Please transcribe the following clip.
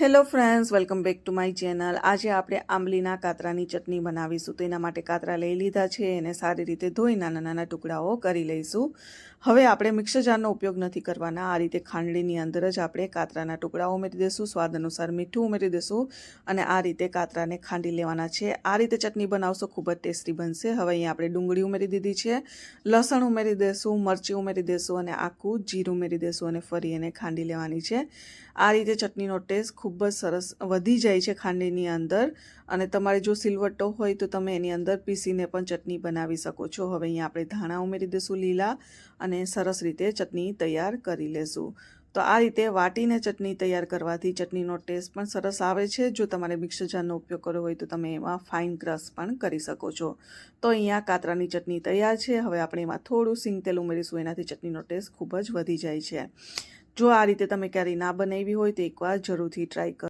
Hello friends welcome back to my channel આજે આપણે આંબલીના કાતરાની ચટણી બનાવીશું. તેના માટે કાતરા લઈ લીધા છે. એને સારી રીતે ધોઈ નાના નાના ટુકડાઓ કરી લઈશું. હવે આપણે મિક્સર જારનો ઉપયોગ નથી કરવાના. આ રીતે ખાંડણીની અંદર જ આપણે કાતરાના ટુકડાઓ ઉમેરી દઈશું સ્વાદ અનુસાર મીઠું ઉમેરી દઈશું અને આ રીતે કાતરાને ખાંડી લેવાના છે. આ રીતે ચટણી બનાવશો ખૂબ જ ટેસ્ટી બનશે. હવે અહીંયા આપણે ડુંગળી ઉમેરી દીધી છે, લસણ ઉમેરી દઈશું મરચી ઉમેરી દઈશું અને આખું જીરું ઉમેરી દઈશું અને ફરી એને ખાંડી લેવાની છે. આ રીતે ચટણીનો ટેસ્ટ ખૂબ જ સરસ વધી જાય છે ખાંડીની અંદર અને તમારે જો સિલવટ્ટો હોય તો તમે એની અંદર પીસીને પણ ચટણી બનાવી શકો છો. હવે અહીંયા આપણે ધાણા ઉમેરી દઈશું લીલા અને સરસ રીતે ચટણી તૈયાર કરી લેશું. તો આ રીતે વાટીને ચટણી તૈયાર કરવાથી ચટણીનો ટેસ્ટ પણ સરસ આવે છે. જો તમારે મિક્સર જારનો ઉપયોગ કરવો હોય તો તમે એમાં ફાઇન ક્રશ પણ કરી શકો છો. તો અહીંયા કાતરાની ચટણી તૈયાર છે. હવે આપણે એમાં થોડું સિંગ તેલ ઉમેરીશું. એનાથી ચટણીનો ટેસ્ટ ખૂબ જ વધી જાય છે. જો આ રીતે તમે ક્યારેય ના બનાવી હોય તો એકવાર જરૂરથી ટ્રાય કરો